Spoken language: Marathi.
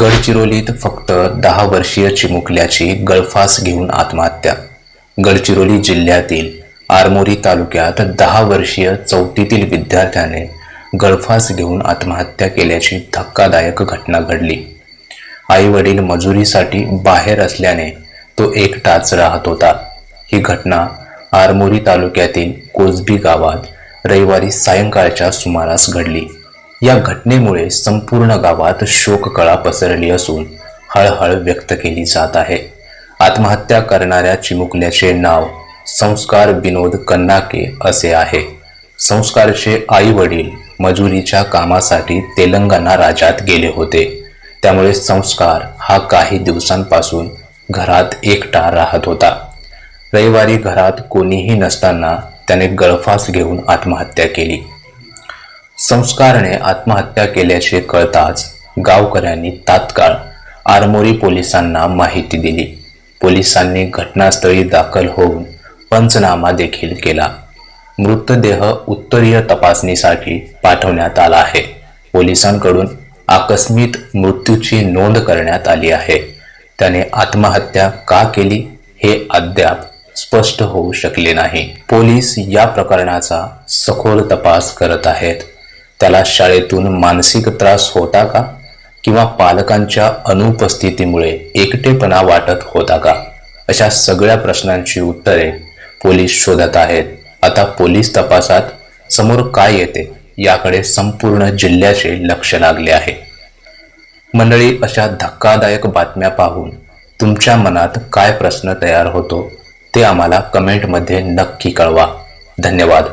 गडचिरोलीत फक्त दहा वर्षीय चिमुकल्याची गळफास घेऊन आत्महत्या. गडचिरोली जिल्ह्यातील आरमोरी तालुक्यात दहा वर्षीय चौथीतील विद्यार्थ्याने गळफास घेऊन आत्महत्या केल्याची धक्कादायक घटना घडली. आई वडील मजुरीसाठी बाहेर असल्याने तो एकटाच राहत होता. ही घटना आरमोरी तालुक्यातील कोसबी गावात रविवारी सायंकाळच्या सुमारास घडली. या घटनेमुळे संपूर्ण गावात शोककळा पसरली असून हळहळ व्यक्त केली जात आहे. आत्महत्या करणाऱ्या चिमुकल्याचे नाव संस्कार विनोद कन्नाके असे आहे. संस्कारचे आई वडील मजुरीच्या कामासाठी तेलंगणा राज्यात गेले होते. त्यामुळे संस्कार हा काही दिवसांपासून घरात एकटा राहत होता. रविवारी घरात कोणीही नसताना त्याने गळफास घेऊन आत्महत्या केली. संस्कारने आत्महत्या केल्याचे कळताच गावकऱ्यांनी तात्काळ आरमोरी पोलिसांना माहिती दिली. पोलिसांनी घटनास्थळी दाखल होऊन पंचनामा देखील केला. मृतदेह उत्तरीय तपासणीसाठी पाठवण्यात आला आहे. पोलिसांकडून आकस्मित मृत्यूची नोंद करण्यात आली आहे. त्याने आत्महत्या का केली हे अद्याप स्पष्ट होऊ शकले नाही. पोलीस या प्रकरणाचा सखोल तपास करत आहेत. त्याला शाळेतून मानसिक त्रास होता का? किंवा पालकांच्या अनुपस्थितीमुळे एकटेपणा वाटत होता का? अशा सगळ्या प्रश्नांची उत्तरे पोलीस शोधत आहेत. आता पोलीस तपासात समोर काय येते याकडे संपूर्ण जिल्ह्याचे लक्ष लागले आहे. मंडळी अशा धक्कादायक बातम्या पाहून तुमच्या मनात काय प्रश्न तयार होतो ते आम्हाला कमेंटमध्ये नक्की कळवा. धन्यवाद.